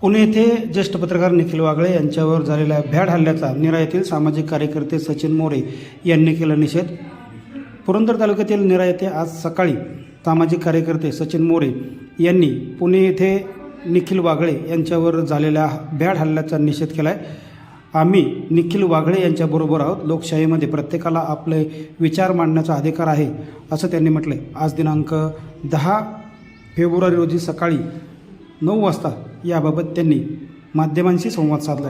पुणे येथे ज्येष्ठ पत्रकार निखिल वागळे यांच्यावर झालेल्या भ्याड हल्ल्याचा निरा येथील सामाजिक कार्यकर्ते सचिन मोरे यांनी केला निषेध. पुरंदर तालुक्यातील निरा येथे आज सकाळी सामाजिक कार्यकर्ते सचिन मोरे यांनी पुणे येथे निखिल वागळे यांच्यावर झालेल्या भ्याड हल्ल्याचा निषेध केला आहे आम्ही निखिल वागळे यांच्याबरोबर आहोत. लोकशाहीमध्ये प्रत्येकाला आपले विचार मांडण्याचा अधिकार आहे असं त्यांनी म्हटलं आज दिनांक दहा फेब्रुवारी रोजी सकाळी नऊ वाजता याबाबत त्यांनी माध्यमांशी संवाद साधला.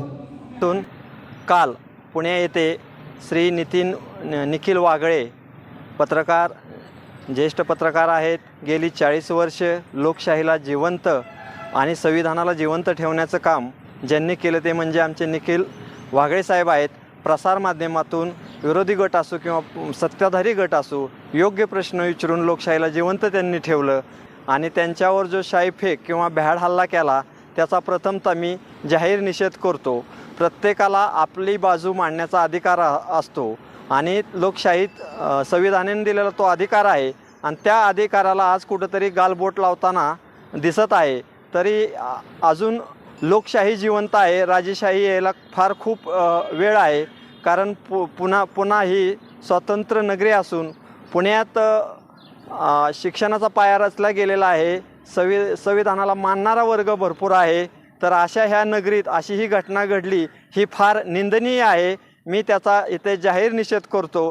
तून काल पुणे येथे श्री नितीन निखिल वागळे पत्रकार ज्येष्ठ पत्रकार आहेत. गेली चाळीस वर्ष लोकशाहीला जिवंत आणि संविधानाला जिवंत ठेवण्याचं काम ज्यांनी केलं ते म्हणजे आमचे निखिल वागळे साहेब आहेत. प्रसारमाध्यमातून विरोधी गट असो किंवा सत्ताधारी गट असो योग्य प्रश्न विचारून लोकशाहीला जिवंत त्यांनी ठेवलं. आणि त्यांच्यावर जो शाही फेक किंवा भ्याड हल्ला केला त्याचा प्रथमतः मी जाहीर निषेध करतो. प्रत्येकाला आपली बाजू मांडण्याचा अधिकार असतो आणि लोकशाहीत संविधानाने दिलेला तो अधिकार आहे आणि त्या अधिकाराला आज कुठंतरी गालबोट लावताना दिसत आहे. तरी अजून लोकशाही जिवंत आहे राजेशाही यायला फार खूप वेळ आहे. कारण पु पुन्हा पुन्हा ही स्वतंत्र नगरी असून पुण्यात शिक्षणाचा पाया रचला गेलेला आहे. संवि संविधानाला मानणारा वर्ग भरपूर आहे. तर अशा ह्या नगरीत अशी ही घटना घडली ही फार निंदनीय आहे. मी त्याचा इथे जाहीर निषेध करतो.